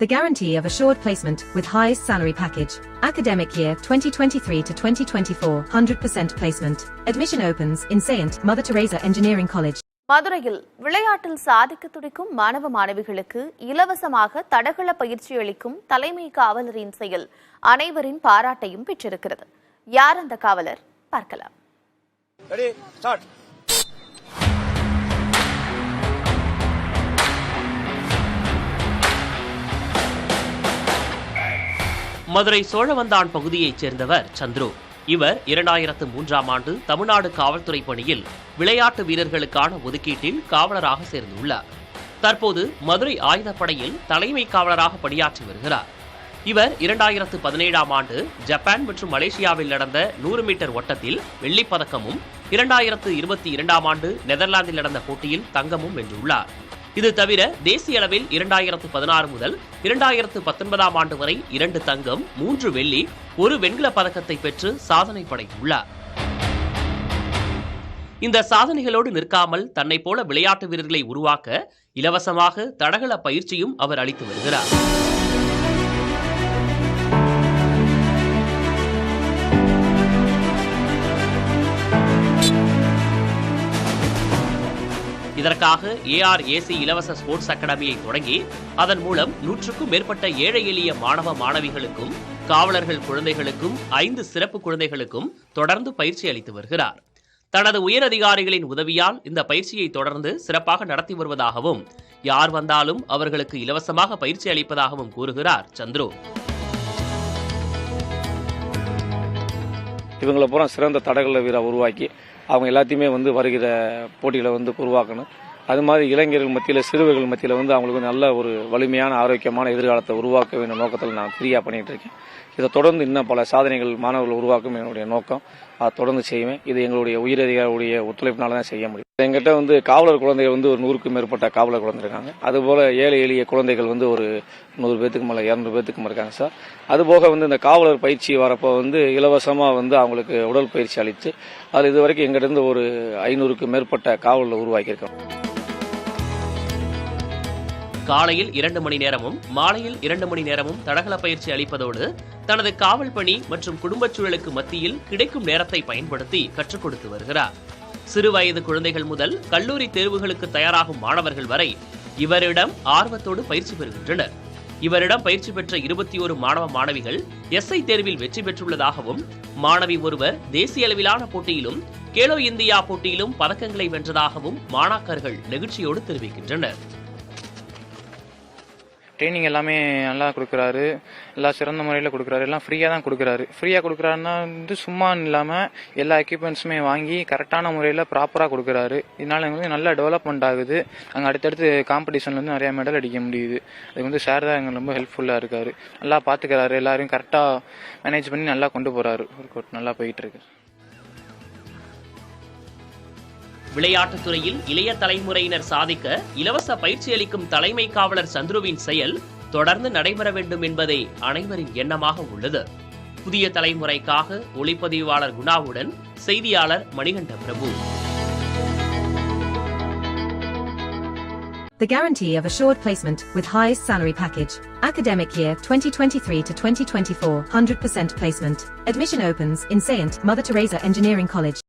The guarantee of assured placement with highest salary package. Academic year 2023 to 2024, 100% placement. Admission opens in Saint Mother Teresa Engineering College. மதுரையில் விளையாட்டில் சாதிக்க துடிக்கும் மாணவ மாணவிகளுக்கு இலவசமாக தடகள பயிற்சி அளிக்கும் தலைமை காவலரின் செயல் அனைவரின் பாராட்டையும் பெற்றிருக்கிறது யார் அந்த காவலர் பார்க்கலாம் மதுரை சோழவந்தான் பகுதியைச் சேர்ந்தவர் சந்துரு. இவர் இரண்டாயிரத்து மூன்றாம் ஆண்டு தமிழ்நாடு காவல்துறை பணியில் விளையாட்டு வீரர்களுக்கான ஒதுக்கீட்டில் காவலராக சேர்ந்துள்ளார். தற்போது மதுரை ஆயுதப்படையில் தலைமை காவலராக பணியாற்றி வருகிறார். இவர் இரண்டாயிரத்து பதினேழாம் ஆண்டு ஜப்பான் மற்றும் மலேசியாவில் நடந்த நூறு மீட்டர் ஓட்டத்தில் வெள்ளிப் பதக்கமும் இரண்டாயிரத்து இருபத்தி இரண்டாம் ஆண்டு நெதர்லாந்தில் நடந்த போட்டியில் தங்கமும் வென்றுள்ளார். இது தவிர தேசிய அளவில் இரண்டாயிரத்து பதினாறு முதல் இரண்டாயிரத்து பத்தொன்பதாம் ஆண்டு வரை இரண்டு தங்கம் மூன்று வெள்ளி ஒரு வெண்கல பதக்கத்தை பெற்று சாதனை படைத்துள்ளார். இந்த சாதனைகளோடு நிற்காமல் தன்னை போல விளையாட்டு வீரர்களை உருவாக்க இலவசமாக தடகள பயிற்சியும் அவர் அளித்து வருகிறார். இதற்காக ஏஆர்ஏசி இலவச ஸ்போர்ட்ஸ் அகாடமியை தொடங்கி அதன் மூலம் நூற்றுக்கும் மேற்பட்ட ஏழை எளிய மாணவ மாணவிகளுக்கும் காவலர்கள் குழந்தைகளுக்கும் ஐந்து சிறப்பு குழந்தைகளுக்கும் தொடர்ந்து பயிற்சி அளித்து வருகிறார். தனது உயரதிகாரிகளின் உதவியால் இந்த பயிற்சியை தொடர்ந்து சிறப்பாக நடத்தி வருவதாகவும் யார் வந்தாலும் அவர்களுக்கு இலவசமாக பயிற்சி அளிப்பதாகவும் கூறுகிறார் சந்துரு. இவங்களை பூரா சிறந்த தடகள வீரர் உருவாக்கி அவங்க எல்லாத்தையுமே வந்து வருகிற போட்டிகளை வந்து உருவாக்கணும். அது மாதிரி இளைஞர்கள் மத்தியில் சிறுவர்கள் மத்தியில் வந்து அவங்களுக்கு நல்ல ஒரு வலிமையான ஆரோக்கியமான எதிர்காலத்தை உருவாக்க வேண்டிய நோக்கத்தில் நான் ஃப்ரீயாக பண்ணிகிட்டு இருக்கேன். இதை தொடர்ந்து இன்னும் பல சாதனைகள் மாணவர்கள் உருவாக்கும் என்னுடைய நோக்கம். அதை தொடர்ந்து செய்வேன். இது எங்களுடைய உயிரதிகாரியுடைய ஒத்துழைப்பினால தான் செய்ய முடியும். எங்கிட்ட வந்து காவலர் குழந்தைகள் வந்து ஒரு நூறுக்கும் மேற்பட்ட காவலர் குழந்தை இருக்காங்க. அதுபோல் ஏழை எளிய குழந்தைகள் வந்து ஒரு நூறு பேத்துக்கு மேலே இரநூறு பேத்துக்கு மேலே இருக்காங்க சார். அதுபோக வந்து இந்த காவலர் பயிற்சி வரப்போ வந்து இலவசமாக வந்து அவங்களுக்கு உடல் பயிற்சி அளித்து அது இது வரைக்கும் எங்கிட்ட இருந்து ஒரு ஐநூறுக்கு மேற்பட்ட காவலர் உருவாக்கியிருக்கோம் காலையில் இரண்டு மணி நேரமும் மாலையில் இரண்டு மணி நேரமும் தடகள பயிற்சி அளிப்பதோடு தனது காவல் பணி மற்றும் குடும்பச் சூழலுக்கு மத்தியில் கிடைக்கும் நேரத்தை பயன்படுத்தி கற்றுக் கொடுத்து வருகிறார். சிறுவயது குழந்தைகள் முதல் கல்லூரி தேர்வுகளுக்கு தயாராகும் மாணவர்கள் வரை இவரிடம் ஆர்வத்தோடு பயிற்சி பெறுகின்றனர். இவரிடம் பயிற்சி பெற்ற இருபத்தி ஒரு மாணவ மாணவிகள் எஸ்ஐ தேர்வில் வெற்றி பெற்றுள்ளதாகவும் மாணவி ஒருவர் தேசிய அளவிலான போட்டியிலும் கேலோ இந்தியா போட்டியிலும் பதக்கங்களை வென்றதாகவும் மாணாக்கர்கள் நெகிழ்ச்சியோடு தெரிவிக்கின்றனர். ட்ரைனிங் எல்லாமே நல்லா கொடுக்குறாரு. எல்லாம் சிறந்த முறையில் கொடுக்குறாரு. எல்லாம் ஃப்ரீயாக தான் கொடுக்குறாரு. ஃப்ரீயாக கொடுக்குறாருன்னா வந்து சும்மா இல்லாமல் எல்லா எக்யூப்மெண்ட்ஸுமே வாங்கி கரெக்டான முறையில் ப்ராப்பராக கொடுக்குறாரு. இதனால் எங்களுக்கு நல்லா டெவலப்மெண்ட் ஆகுது. அங்கே அடுத்தடுத்து காம்படிஷனில் வந்து நிறையா மெடல் அடிக்க முடியுது. அது வந்து சார் தான் எங்களுக்கு ரொம்ப ஹெல்ப்ஃபுல்லாக இருக்காரு. நல்லா பார்த்துக்கிறாரு எல்லாரையும் கரெக்டாக மேனேஜ் பண்ணி நல்லா கொண்டு போகிறாரு ஒர்க் அவுட் நல்லா போயிட்டுருக்கு விளையாட்டுத் துறையில் இளைய தலைமுறையினர் சாதிக்க இலவச பயிற்சி அளிக்கும் தலைமை காவலர் சந்துருவின் செயல் தொடர்ந்து நடைபெற வேண்டும் என்பதே அனைவரின் எண்ணமாக உள்ளது புதிய தலைமுறைக்காக ஒளிப்பதிவாளர் குணாவுடன் செய்தியாளர் மணிகண்ட பிரபு The guarantee of assured placement with highest salary package. Academic year 2023 to 2024, 100% placement. Admission opens in Saint Mother Teresa Engineering College.